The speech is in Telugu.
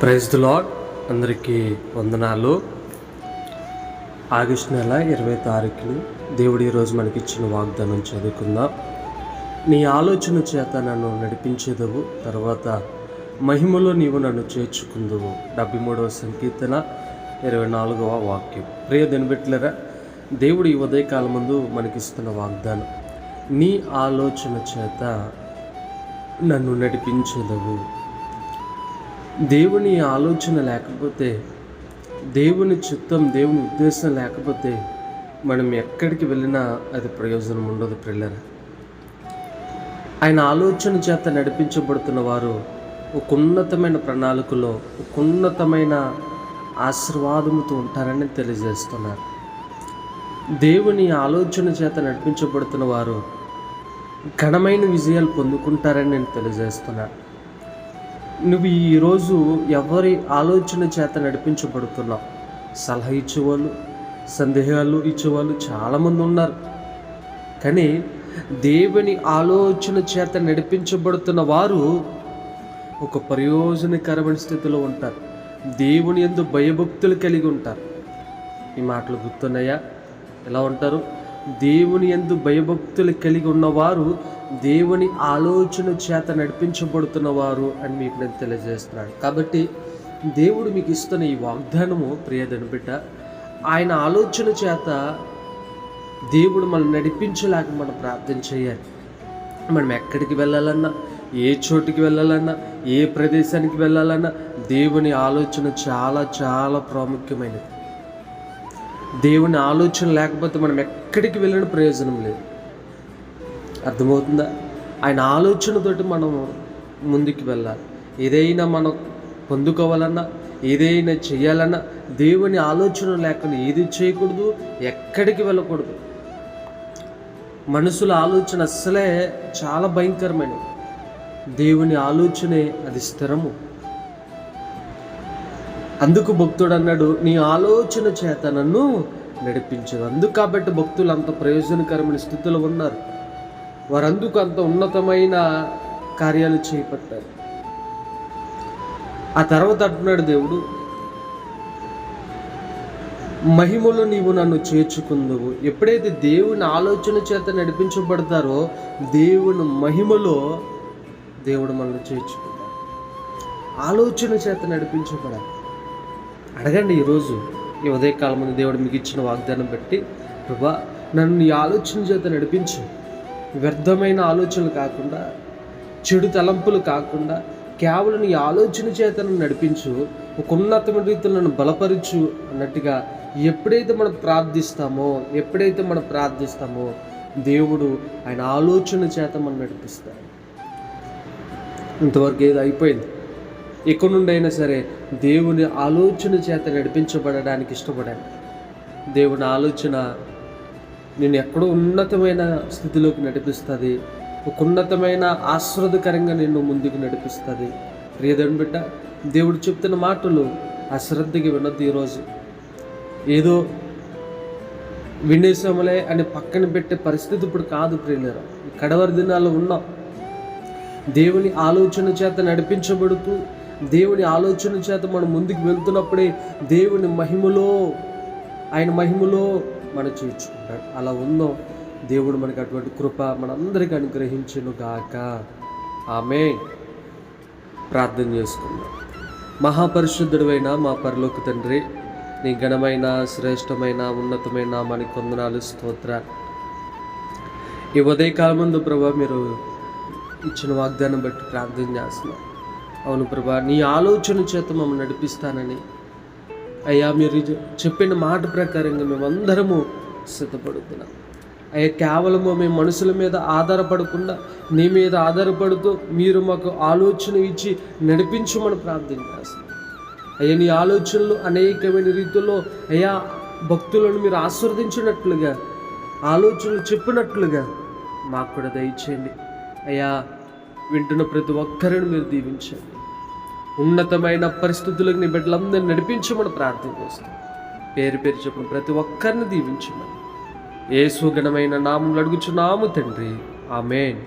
ప్రైజ్ ది లాడ్ అందరికీ వందనాలు. ఆగస్టు నెల ఇరవై తారీఖుని దేవుడు ఈరోజు మనకి ఇచ్చిన వాగ్దానం చదువుకుందాం. నీ ఆలోచన చేత నన్ను నడిపించేదవు తర్వాత మహిమలో నీవు నన్ను చేర్చుకుందువు. డెబ్బై మూడవ సంకీర్తన ఇరవై నాలుగవ వాక్యం. ప్రియ దినబెట్లరా దేవుడు ఈ ఉదయకాలం ముందు మనకిస్తున్న వాగ్దానం నీ ఆలోచన చేత నన్ను నడిపించేదవు. దేవుని ఆలోచన లేకపోతే దేవుని చిత్తం దేవుని ఉద్దేశం లేకపోతే మనం ఎక్కడికి వెళ్ళినా అది ప్రయోజనం ఉండదు ప్రిల్లర్. ఆయన ఆలోచన చేత నడిపించబడుతున్న వారు ఒక ఉన్నతమైన ప్రణాళికలో ఒక ఉన్నతమైన ఆశీర్వాదముతో ఉంటారని తెలియజేస్తున్నారు. దేవుని ఆలోచన చేత నడిపించబడుతున్న వారు ఘనమైన విజయాలు పొందుకుంటారని నేను తెలియజేస్తున్నాను నువ్వు ఈరోజు ఎవరి ఆలోచన చేత నడిపించబడుతున్నావు? సలహా ఇచ్చేవాళ్ళు సందేహాలు ఇచ్చేవాళ్ళు చాలామంది ఉన్నారు. కానీ దేవుని ఆలోచన చేత నడిపించబడుతున్న వారు ఒక ప్రయోజనకరమైన స్థితిలో ఉంటారు. దేవుని ఎందు భయభక్తులు కలిగి ఉంటారు. ఈ మాటలు గుర్తున్నాయా? ఎలా ఉంటారు? దేవుని ఎందు భయభక్తులు కలిగి ఉన్నవారు దేవుని ఆలోచన చేత నడిపించబడుతున్నవారు అని మీకు నేను తెలియజేస్తున్నాను. కాబట్టి దేవుడు మీకు ఇస్తున్న ఈ వాగ్దానము ప్రియదని బిడ్డ ఆయన ఆలోచన చేత దేవుడు మనం నడిపించలేక మనం ప్రార్థన చేయాలి. మనం ఎక్కడికి వెళ్ళాలన్నా ఏ చోటుకి వెళ్ళాలన్నా ఏ ప్రదేశానికి వెళ్ళాలన్నా దేవుని ఆలోచన చాలా చాలా ప్రాముఖ్యమైనది. దేవుని ఆలోచన లేకపోతే మనం ఎక్కడికి వెళ్ళిన ప్రయోజనం లేదు. అర్థమవుతుందా? ఆయన ఆలోచనతోటి మనం ముందుకు వెళ్ళాలి. ఏదైనా మనం పొందుకోవాలన్నా ఏదైనా చేయాలన్నా దేవుని ఆలోచన లేకుండా ఏది చేయకూడదు ఎక్కడికి వెళ్ళకూడదు. మనుషుల ఆలోచన అస్సలే చాలా భయంకరమైనవి దేవుని ఆలోచనే అది స్థిరము. అందుకు భక్తుడు అన్నాడు నీ ఆలోచన చేత నన్ను నడిపించదు అందుకు కాబట్టి భక్తులు అంత ప్రయోజనకరమైన స్థితిలో ఉన్నారు. వారందుకు అంత ఉన్నతమైన కార్యాలు చేపట్టారు. ఆ తర్వాత అంటున్నాడు దేవుడు మహిమలో నీవు నన్ను చేర్చుకుందువు. ఎప్పుడైతే దేవుని ఆలోచన చేత నడిపించబడతారో దేవుని మహిమలో దేవుడు మనల్ని చేర్చుకుంటారు ఆలోచన చేత నడిపించబడాలి. అడగండి ఈరోజు. ఈ ఉదయకాలం ముందు దేవుడు మీకు ఇచ్చిన వాగ్దానం బట్టి ప్రభా నన్ను నీ ఆలోచన చేత నడిపించు. వ్యర్థమైన ఆలోచనలు కాకుండా చెడు తలంపులు కాకుండా కేవలం నీ ఆలోచన చేత నన్ను నడిపించు. ఒక ఉన్నతమైన రీతిలో నన్ను బలపరచు అన్నట్టుగా ఎప్పుడైతే మనం ప్రార్థిస్తామో ఎప్పుడైతే మనం ప్రార్థిస్తామో దేవుడు ఆయన ఆలోచన చేత మనం నడిపిస్తాడు. ఇంతవరకు ఏదో అయిపోయింది? ఎక్కడి నుండి అయినా సరే దేవుని ఆలోచన చేత నడిపించబడడానికి ఇష్టపడాను దేవుని ఆలోచన నేను ఎక్కడో ఉన్నతమైన స్థితిలోకి నడిపిస్తుంది. ఒక ఉన్నతమైన ఆశ్రదకరంగా నిన్ను ముందుకు నడిపిస్తుంది. ప్రియదని బిడ్డ దేవుడు చెప్తున్న మాటలు అశ్రద్ధకి వినొద్దు ఈరోజు. ఏదో వినేశములే అని పక్కన పెట్టే పరిస్థితి ఇప్పుడు కాదు ప్రియులరా. కడవరి దినాల్లో ఉన్నాం. దేవుని ఆలోచన చేత నడిపించబడుతూ దేవుని ఆలోచన చేత మనం ముందుకు వెళ్తున్నప్పుడే దేవుని మహిమలో ఆయన మహిమలో మనం చేర్చుకుంటాడు. అలా ఉందో దేవుడు మనకి అటువంటి కృప మనందరికి అనుగ్రహించును గాక ఆమె ప్రార్థన చేసుకుందాం. మహాపరిశుద్ధుడైన మా పరలోక తండ్రి నీ ఘనమైన శ్రేష్టమైన ఉన్నతమైన మన కొందనాలు స్తోత్ర. ఈ ఉదయకాలం ముందు ప్రభా మీరు ఇచ్చిన వాగ్దానం బట్టి ప్రార్థన చేస్తున్నాం. అవును ప్రభా నీ ఆలోచన చేత మమ్మల్ని నడిపిస్తానని. అయ్యా మీరు చెప్పిన మాట ప్రకారంగా మేమందరము సిద్ధపడుతున్నాం. అయ్యా కేవలము మేము మనుషుల మీద ఆధారపడకుండా నీ మీద ఆధారపడుతూ మీరు మాకు ఆలోచన ఇచ్చి నడిపించమని ప్రార్థన చేస్తున్నాం అయ్యా నీ ఆలోచనలు అనేకమైన రీతిలో అయ్యా భక్తులను మీరు ఆస్వాదించినట్లుగా ఆలోచనలు చెప్పినట్లుగా మాకు కూడా దయచేయండి. అయ్యా వింటున్న ప్రతి ఒక్కరిని మీరు దీవించండి. ఉన్నతమైన పరిస్థితులకు నీ బిడ్డలందరినీ నడిపించమని ప్రార్థన చేస్తాం పేరు పేరు చెప్పిన ప్రతి ఒక్కరిని దీవించమని. ఏ సుగణమైన నామం అడుగుచున్నాము తండ్రి. ఆమెన్.